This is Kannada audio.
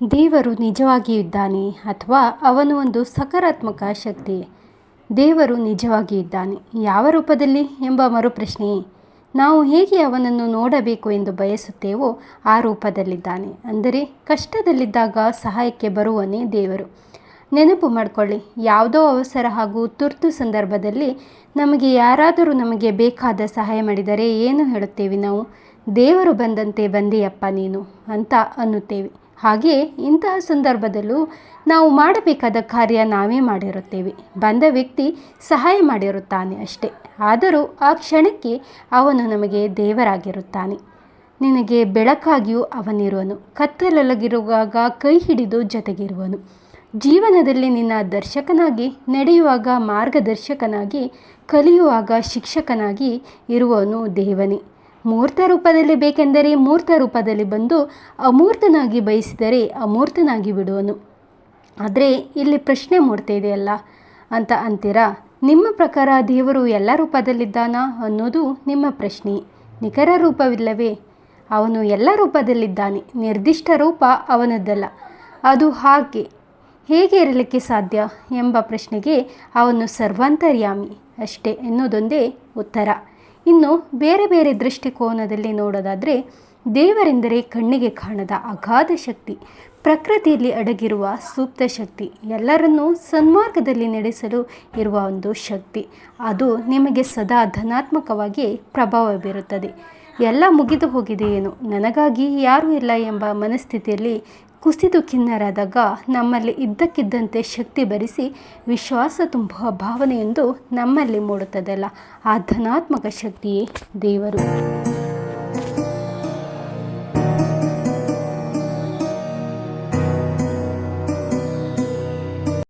ದೇವರು ನಿಜವಾಗಿಯೂ ಇದ್ದಾನೆ ಅಥವಾ ಅವನು ಒಂದು ಸಕಾರಾತ್ಮಕ ಶಕ್ತಿ? ದೇವರು ನಿಜವಾಗಿಯೂ ಇದ್ದಾನೆ. ಯಾವ ರೂಪದಲ್ಲಿ ಎಂಬ ಮರುಪ್ರಶ್ನೆ, ನಾವು ಹೇಗೆ ಅವನನ್ನು ನೋಡಬೇಕು ಎಂದು ಬಯಸುತ್ತೇವೋ ಆ ರೂಪದಲ್ಲಿದ್ದಾನೆ. ಅಂದರೆ ಕಷ್ಟದಲ್ಲಿದ್ದಾಗ ಸಹಾಯಕ್ಕೆ ಬರುವನೇ ದೇವರು. ನೆನಪು ಮಾಡಿಕೊಳ್ಳಿ, ಯಾವುದೋ ಅವಸರ ಹಾಗೂ ತುರ್ತು ಸಂದರ್ಭದಲ್ಲಿ ನಮಗೆ ಯಾರಾದರೂ ನಮಗೆ ಬೇಕಾದ ಸಹಾಯ ಮಾಡಿದರೆ ಏನು ಹೇಳುತ್ತೇವೆ ನಾವು? ದೇವರು ಬಂದಂತೆ ಬಂದೆಯಪ್ಪ ನೀನು ಅಂತ ಅನ್ನುತ್ತೇವೆ. ಹಾಗೆಯೇ ಇಂತಹ ಸಂದರ್ಭದಲ್ಲೂ ನಾವು ಮಾಡಬೇಕಾದ ಕಾರ್ಯ ನಾವೇ ಮಾಡಿರುತ್ತೇವೆ. ಬಂದ ವ್ಯಕ್ತಿ ಸಹಾಯ ಮಾಡಿರುತ್ತಾನೆ ಅಷ್ಟೇ. ಆದರೂ ಆ ಕ್ಷಣಕ್ಕೆ ಅವನು ನಮಗೆ ದೇವರಾಗಿರುತ್ತಾನೆ. ನಿನಗೆ ಬೆಳಕಾಗಿಯೂ ಅವನಿರುವನು. ಕತ್ತಲೊಳಗಿರುವಾಗ ಕೈ ಹಿಡಿದು ಜೊತೆಗಿರುವನು. ಜೀವನದಲ್ಲಿ ನಿನ್ನ ದರ್ಶಕನಾಗಿ ನಡೆಯುವಾಗ ಮಾರ್ಗದರ್ಶಕನಾಗಿ, ಕಲಿಯುವಾಗ ಶಿಕ್ಷಕನಾಗಿ ಇರುವನು ದೇವನೇ. ಮೂರ್ತ ರೂಪದಲ್ಲಿ ಬೇಕೆಂದರೆ ಮೂರ್ತ ರೂಪದಲ್ಲಿ ಬಂದು ಅಮೂರ್ತನಾಗಿ ಬಯಸಿದರೆ ಅಮೂರ್ತನಾಗಿ ಬಿಡುವನು. ಆದರೆ ಇಲ್ಲಿ ಪ್ರಶ್ನೆ ಮೂರ್ತ ಇದೆಯಲ್ಲ ಅಂತ ಅಂತೀರಾ? ನಿಮ್ಮ ಪ್ರಕಾರ ದೇವರು ಎಲ್ಲ ರೂಪದಲ್ಲಿದ್ದಾನಾ ಅನ್ನೋದು ನಿಮ್ಮ ಪ್ರಶ್ನೆ. ನಿಖರ ರೂಪವಿಲ್ಲವೇ? ಅವನು ಎಲ್ಲ ರೂಪದಲ್ಲಿದ್ದಾನೆ. ನಿರ್ದಿಷ್ಟ ರೂಪ ಅವನದ್ದಲ್ಲ. ಅದು ಹಾಗೆ. ಹೇಗೆ ಇರಲಿಕ್ಕೆ ಸಾಧ್ಯ ಎಂಬ ಪ್ರಶ್ನೆಗೆ ಅವನು ಸರ್ವಾಂತರ್ಯಾಮಿ ಅಷ್ಟೇ ಎನ್ನುವುದೊಂದೇ ಉತ್ತರ. ಇನ್ನು ಬೇರೆ ಬೇರೆ ದೃಷ್ಟಿಕೋನದಲ್ಲಿ ನೋಡೋದಾದರೆ ದೇವರೆಂದರೆ ಕಣ್ಣಿಗೆ ಕಾಣದ ಅಗಾಧ ಶಕ್ತಿ, ಪ್ರಕೃತಿಯಲ್ಲಿ ಅಡಗಿರುವ ಸೂಕ್ತ ಶಕ್ತಿ, ಎಲ್ಲರನ್ನೂ ಸನ್ಮಾರ್ಗದಲ್ಲಿ ನಡೆಸಲು ಇರುವ ಒಂದು ಶಕ್ತಿ. ಅದು ನಿಮಗೆ ಸದಾ ಧನಾತ್ಮಕವಾಗಿ ಪ್ರಭಾವ ಬೀರುತ್ತದೆ. ಎಲ್ಲ ಮುಗಿದು ಹೋಗಿದೆ ಏನು? ನನಗಾಗಿ ಯಾರೂ ಇಲ್ಲ ಎಂಬ ಮನಸ್ಥಿತಿಯಲ್ಲಿ ಕುಸಿದು ಖಿನ್ನರಾದಾಗ ನಮ್ಮಲ್ಲಿ ಇದ್ದಕ್ಕಿದ್ದಂತೆ ಶಕ್ತಿ ಭರಿಸಿ ವಿಶ್ವಾಸ ತುಂಬುವ ಭಾವನೆಯೊಂದು ನಮ್ಮಲ್ಲಿ ಮೂಡುತ್ತದಲ್ಲ. ಆ ಧನಾತ್ಮಕ ಶಕ್ತಿಯೇ ದೇವರು.